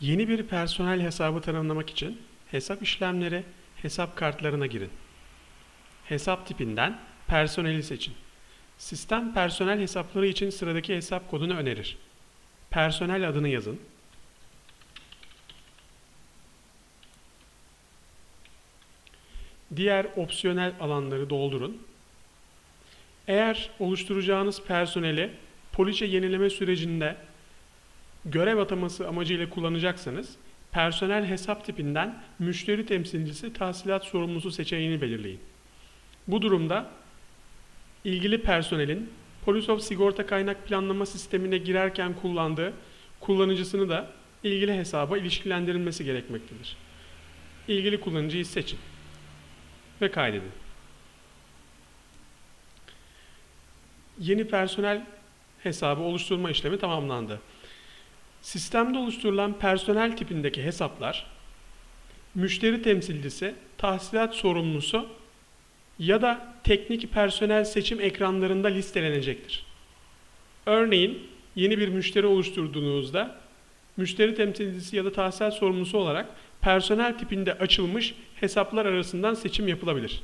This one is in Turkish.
Yeni bir personel hesabı tanımlamak için hesap işlemleri, hesap kartlarına girin. Hesap tipinden personeli seçin. Sistem personel hesapları için sıradaki hesap kodunu önerir. Personel adını yazın. Diğer opsiyonel alanları doldurun. Eğer oluşturacağınız personeli poliçe yenileme sürecinde görev ataması amacıyla kullanacaksanız personel hesap tipinden müşteri temsilcisi tahsilat sorumlusu seçeneğini belirleyin. Bu durumda ilgili personelin Polisoft sigorta kaynak planlama sistemine girerken kullandığı kullanıcısını da ilgili hesaba ilişkilendirilmesi gerekmektedir. İlgili kullanıcıyı seçin ve kaydedin. Yeni personel hesabı oluşturma işlemi tamamlandı. Sistemde oluşturulan personel tipindeki hesaplar müşteri temsilcisi, tahsilat sorumlusu ya da teknik personel seçim ekranlarında listelenecektir. Örneğin yeni bir müşteri oluşturduğunuzda müşteri temsilcisi ya da tahsilat sorumlusu olarak personel tipinde açılmış hesaplar arasından seçim yapılabilir.